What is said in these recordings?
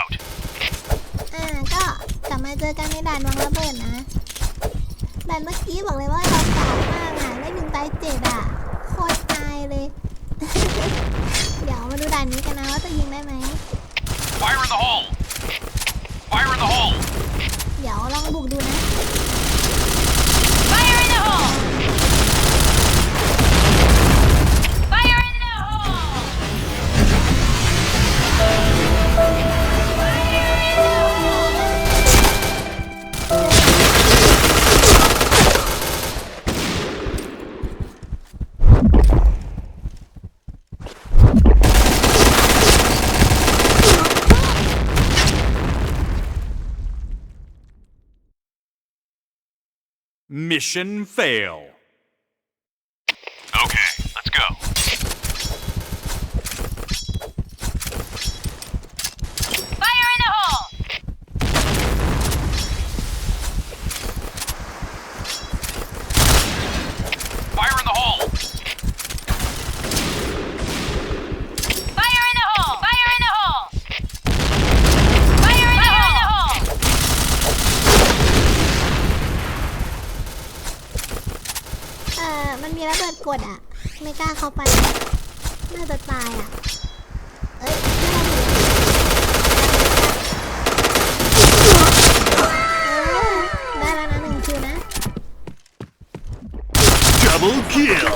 out. อ่าก็กลับมาเจอกันในด่านวางระเบิดนะด่านเมื่อกี้บอกเลยว่าเรากล่าวมากอะได้หนึ่งตายเจ็ดอะโคตรตายเลย เดี๋ยวมาดูด่านนี้กันนะว่าจะยิงได้ไหม Fire in the hole. Fire in the hole. เดี๋ยวลองบุกดูนะ Mission fail. ดกดอะ ไม่กล้าเข้าไปน่าจะตายอะ เอ้ยไม่เป็นไรเออได้แล้วนะหนึ่งคิวนะ Double kill.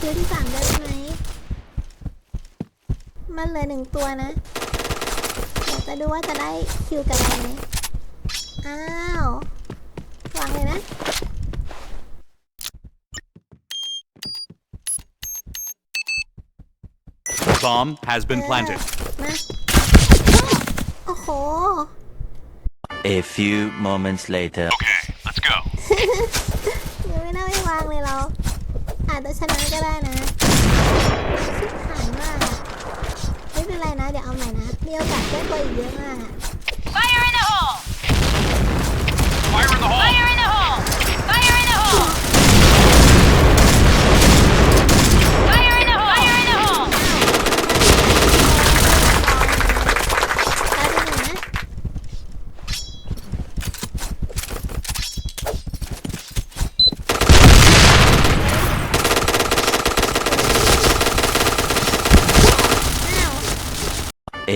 คิวที่สามได้ไหมมันเหลือหนึ่งตัวนะ เดี๋ยวจะดูว่าจะได้คิวกับอะไรไหมอ้าววางเลยนะ Bomb has been planted. มาโอ้โห A few moments later. Okay, let's go. ยังไม่น่าไม่วางเลยเรา อาจจะชนะก็ได้นะชิบหายมากอะไม่เป็นไรนะ เดี๋ยวเอาใหม่นะ มีโอกาสได้ตัวอีกเยอะมากอะ Fire in the hole! Fire in the hole. Fire in the hole! Fire in the hole! Fire in the hole! Fire in the hole! ได้ที่หนึ่งนะ อ้าว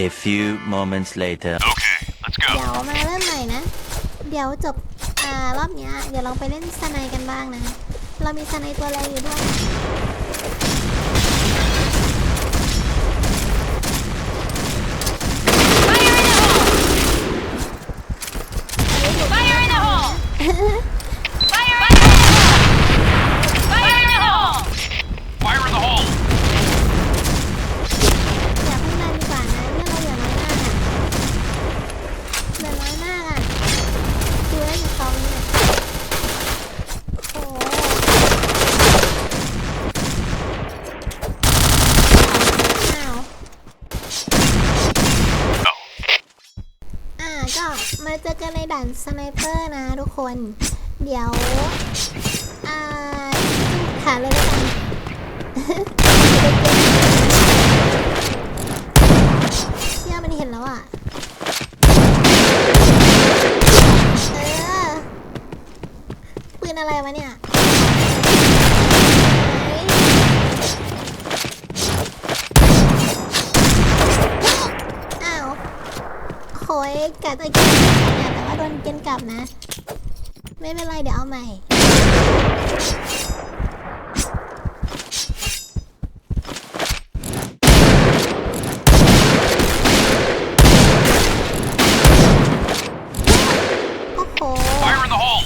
A few moments later. Okay, let's เดี๋ go. ยวมาเริ่มใหม่นะ เดี๋ยวจบอ่ารอบเนี้ยเดี๋ยวลองไปเล่นสไนกันบ้างนะ เรามีสไนตัวแรงอยู่ด้วย Fire in the hole! Fire in the hole! Fire in the hole! Fire in the hole! Fire in the hole. อย่าเพิ่งดันดีกว่านะเนี่ยเราเหลือน้อยมากอะเหลือน้อยมากอะดูได้จากตอนนี้อะโอ้โหอ้าว Oh. อ่าก็มาเจอกันในด่านสไนเปอร์นะทุกคน เดี๋ยว อ่าหาเลยแล้วกัน เชื่อมันเห็นแล้วอะ เออ ปื นอะไรวะเนี่ยอ้าวโหยกะจะกินเนี่ยแต่ว่าโดนกินกลับนะ ไม่เป็นไรเดี๋ยวเอาใหม่ โอ้โห Fire in the hole.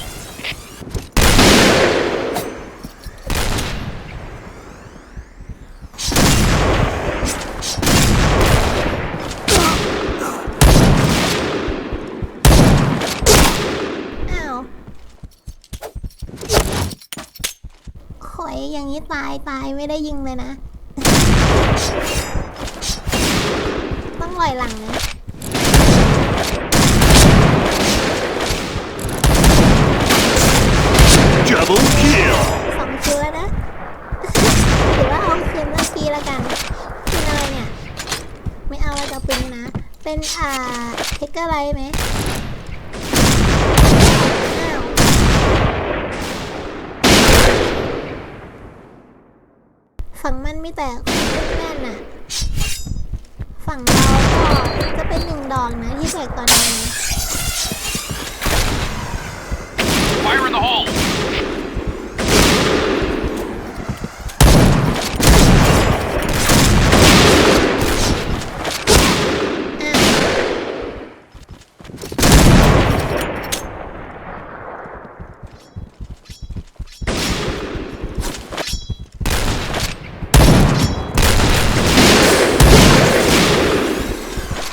อ้าวโห ยอย่างนี้ตายตายไม่ได้ยิงเลยนะ ต้องลอยหลังนะ Double kill. สองคิวแล้วนะถือว่าเอาคืนเมื่อกี้แล้วกันคืนอะไรเนี่ย ไม่เอาแล้วจะเอาปืนนี้นะ เป็นอ่าเทคเกอร์ไรไหมอ้าว ฝั่งมันมีแต่คนแน่นๆน่ะ ฝั่งเราก็จะเป็นหนึ่งดอกนะที่แตกตอนนี้ Fire in the hole!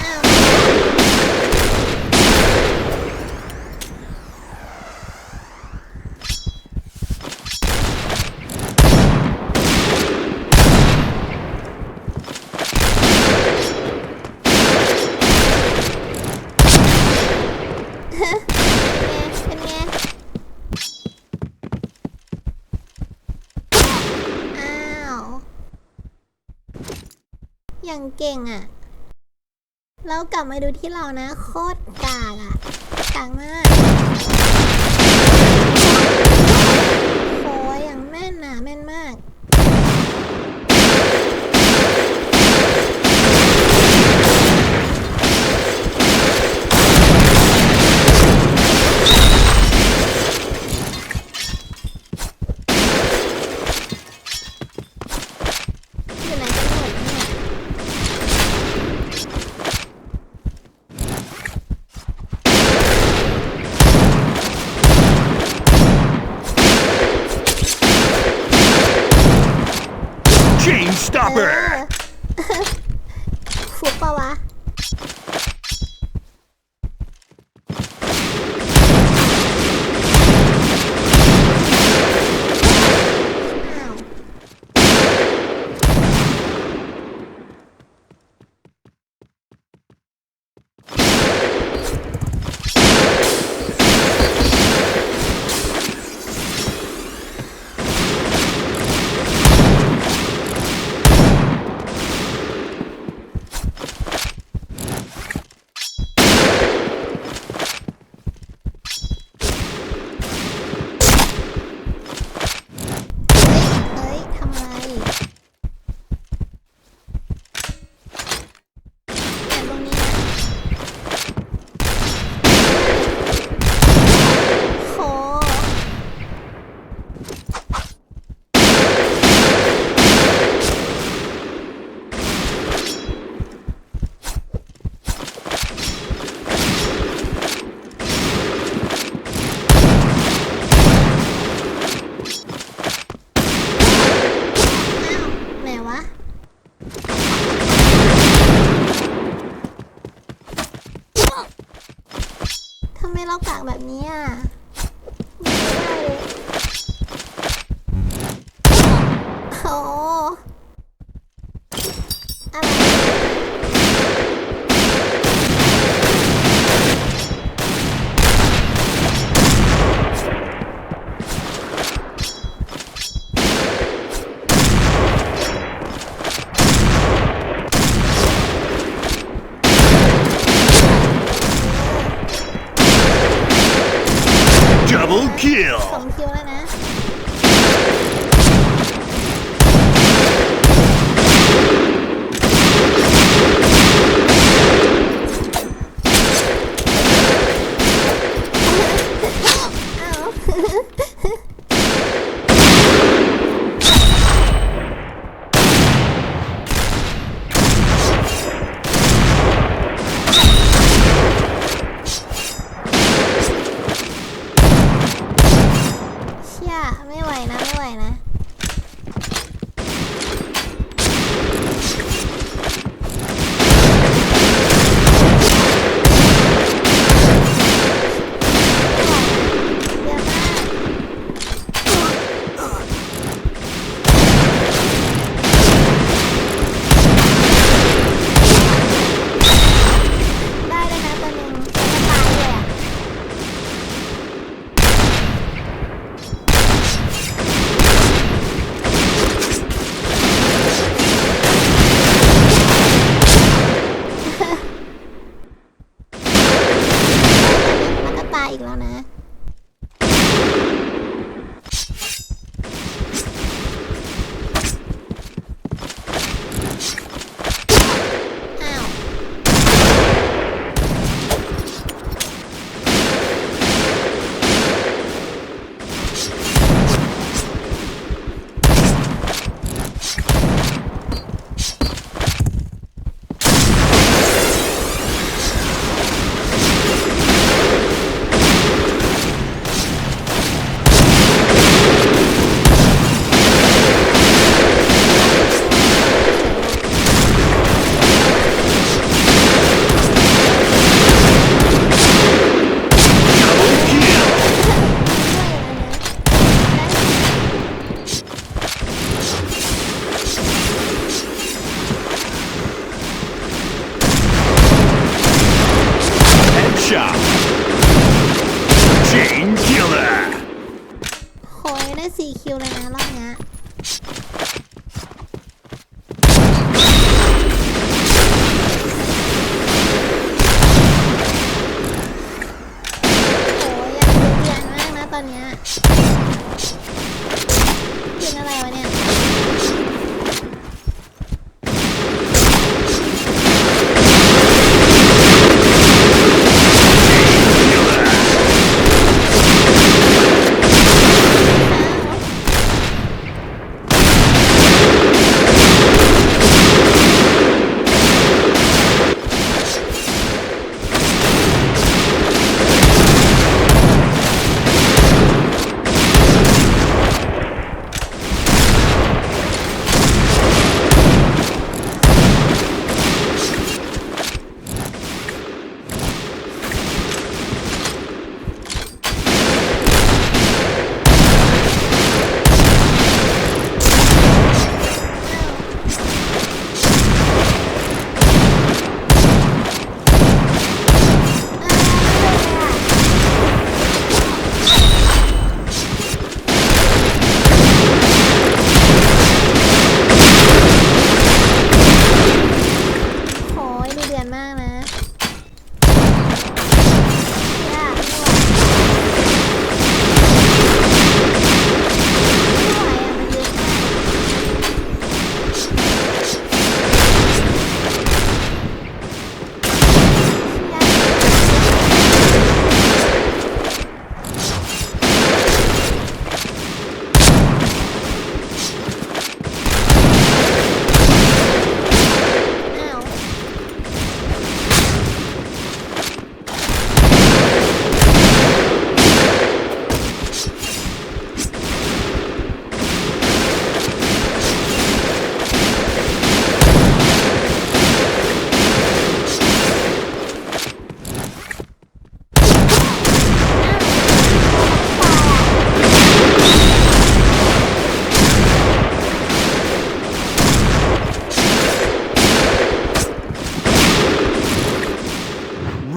อ้าวอ้าว เป็นไง อ้าว อย่าง เก่งอะเรากลับมาดูที่เรานะ โคตรกากอะกากมากโอ้ยอย่างแม่นหนาแม่นมาก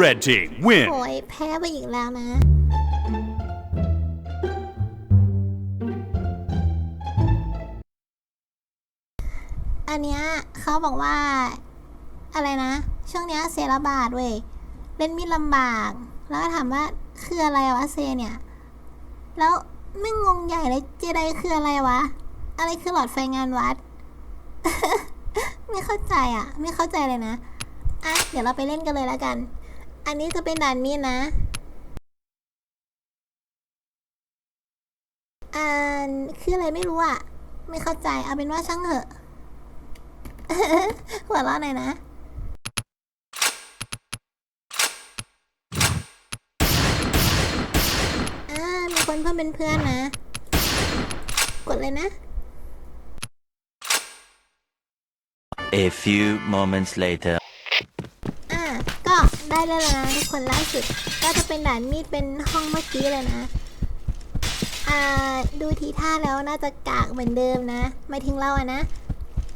Red team win. โอ้ยแพ้ไปอีกแล้วนะ อันเนี้ยเขาบอกว่า อะไรนะ ช่วงเนี้ยเซระบาดเว้ย เล่นมีดลำบาก แล้วก็ถามว่าคืออะไรวะเซเนี่ย แล้วไม่งงใหญ่เลยเจไดคืออะไรวะ อะไรคือหลอดไฟงานวัด ไม่เข้าใจอะ ไม่เข้าใจเลยนะ อะ เดี๋ยวเราไปเล่นกันเลยแล้วกัน อันนี้จะเป็นด่านมีดนะ อ่านคืออะไรไม่รู้อะ ไม่เข้าใจ เอาเป็นว่าช่างเถอะ หัวเราะหน่อยนะอ่ามีคนเพิ่มเป็นเพื่อนนะ กดเลยนะ A few moments later. ได้แล้วนะทุกคนล่าสุดก็จะเป็นด่านมีดเป็นห้องเมื่อกี้เลยนะอ่าดูทีท่าแล้วน่าจะกากเหมือนเดิมนะไม่ทิ้งเราอะนะ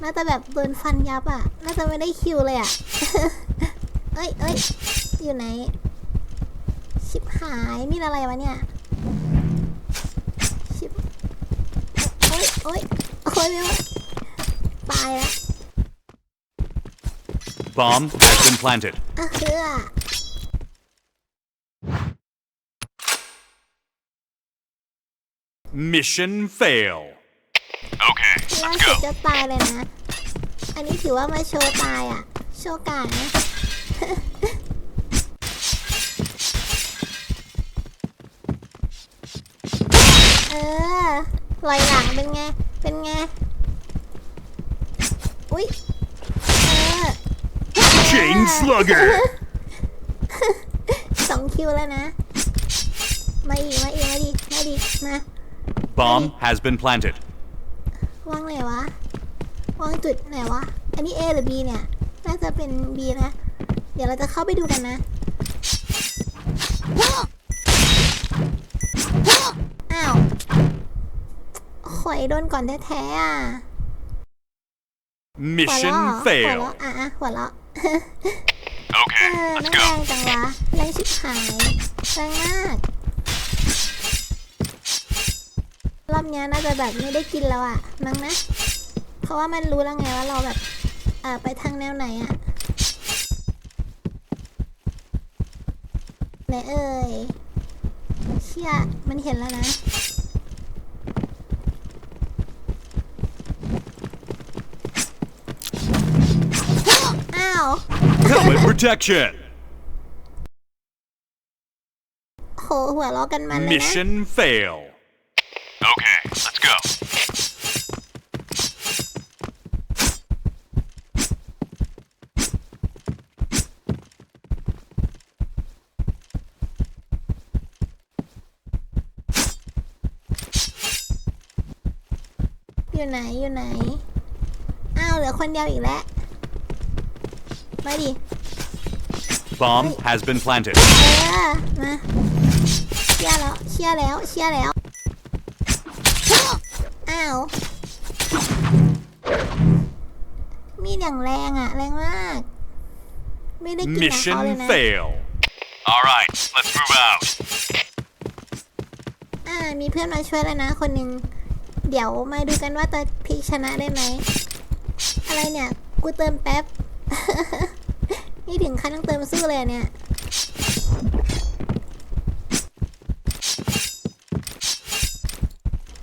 น่าจะแบบโดนฟันยับอะน่าจะไม่ได้คิวเลยอะเอ้ยเอ้ยอยู่ไหน ชิบหายมีดอะไรวะเนี่ยชิบโอ้ยโอ้ยโอ้ยไม่ไหวตายแล้ว Bomb has been planted. อะคืออะ Mission fail. Okay, ล่า let's สุด go. จะตายเลยนะ อันนี้ถือว่ามาโชว์ตายอะ โชว์กาดนะ เออลอยหลังเป็นไง เป็นไง อุ๊ยเออ Chain slugger. สองคิวแล้วนะ มาอีกมาอีกมาดิมาดิมา Bomb has been planted. วางไหนวะ วางจุดไหนวะ อันนี้ A หรือ B เนี่ย น่าจะเป็น B นะ เดี๋ยวเราจะเข้าไปดูกันนะอ้าวหอยโดนก่อนแท้ๆอะหัว Mission เราะหัว fail. เราะอะอะหัวเราะ เอ Okay, อ let's น้องแรงจังวะแรงชิบหายแรงมาก รอบเนี้ยน่าจะแบบไม่ได้กินแล้วอะมั้งนะ เพราะว่ามันรู้แล้วไงว่าเราแบบเอ่อไปทางแนวไหนอะไหนเอ่ยเชี่ยมันเห็นแล้วนะ protection. โหหัวล้อกันมันเลยนะ Mission fail. Okay, let's go. อยู่ไหนอยู่ไหน อ้าวเหลือคนเดียวอีกแล้ว มาดิ Bomb has been planted. เออมาเชียร์แล้วเชียร์แล้วเชียร์แล้วอ้าวมีดอย่างแรงอะแรงมาก ไม่ได้กินของเขาเลย Mission นะ fail. All right, let's move out. อ่า มีเพื่อนมาช่วยแล้วนะคนหนึ่ง เดี๋ยวมาดูกันว่าจะพลิกชนะได้ไหม อะไรเนี่ย กูเติมแป๊บ นี่ถึงขั้นต้องเติมสู้เลยเนี่ย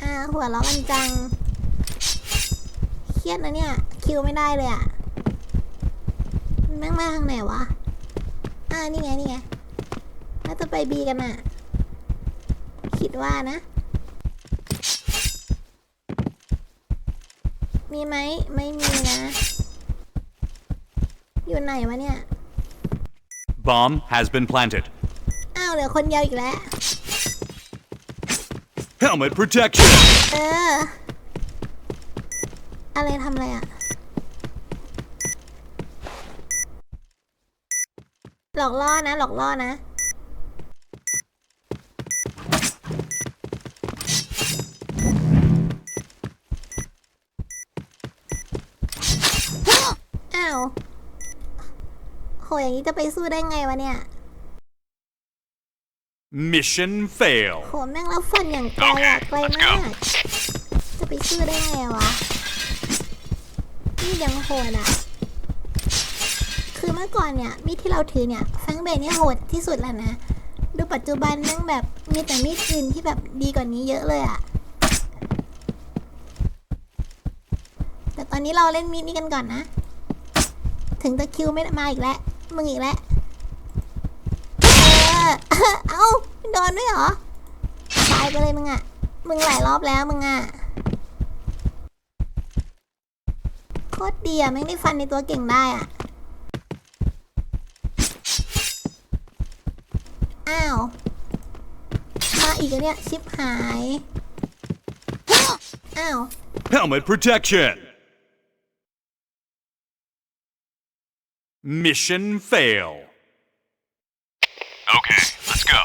อ่าหัวเราะกันจัง เครียดนะเนี่ย คิวไม่ได้เลยอะมันแม่งมาทางไหนวะ อ่า นี่ไง นี่ไง น่าจะไปบีกันอะคิดว่านะ มีไหม ไม่มีนะ อยู่ไหนวะเนี่ย Bomb has been planted. อ้าวเหลือคนเดียวอีกแล้ว Helmet protection. เออ อะไรทำอะไรอะหลอกล่อนะ หลอกล่อนะ อย่างนี้จะไปสู้ได้ไงวะเนี่ย Mission fail. โหแม่งแล้วฟันอย่างไกลอะไกลมาก จะไปซื้อได้ไงวะ นี่ยังโหดอะคือเมื่อก่อนเนี่ยมีดที่เราถือเนี่ยแฟงเบนเนี่ยโหดที่สุดแล้วนะ ดูปัจจุบันแม่งแบบมีแต่มีดอื่นที่แบบดีกว่านี้เยอะเลยอะแต่ตอนนี้เราเล่นมีดนี้กันก่อนนะ ถึงตะคริวไม่มาอีกแล้ว มึงอีกแล้ว เอ้าโดนด้วยเหรอ ตายไปเลยมึงอะมึงหลายรอบแล้วมึงอะโคตรดีอะแม่งได้ฟันในตัวเก่งได้อะอ้าว มาอีกแล้วเนี่ย ชิปหาย อ้าว Helmet protection. Mission fail. Okay, let's go.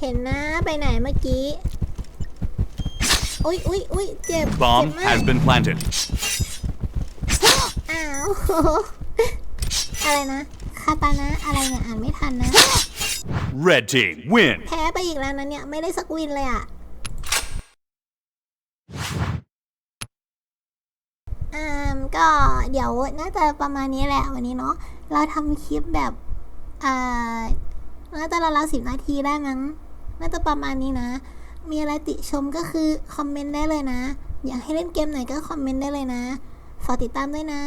เห็นนะ ไปไหนเมื่อกี้ อุ้ยอุ้ยอุ้ยเจ็บ Bomb เจ็บมาก has been planted. อ้าว อะไรนะคาตานะอะไรเนี่ยอ่านไม่ทันนะ Red team win. แพ้ไปอีกแล้วนะเนี่ย ไม่ได้สักวินเลยอะอ่ามก็เดี๋ยวน่าจะประมาณนี้แหละวันนี้เนาะเราทำคลิปแบบอ่าน่าจะราวๆสิบนาทีได้มั้ง น่าจะประมาณนี้นะ มีอะไรติชมก็คือคอมเมนต์ได้เลยนะ อยากให้เล่นเกมไหนก็คอมเมนต์ได้เลยนะ ฝากติดตามด้วยนะ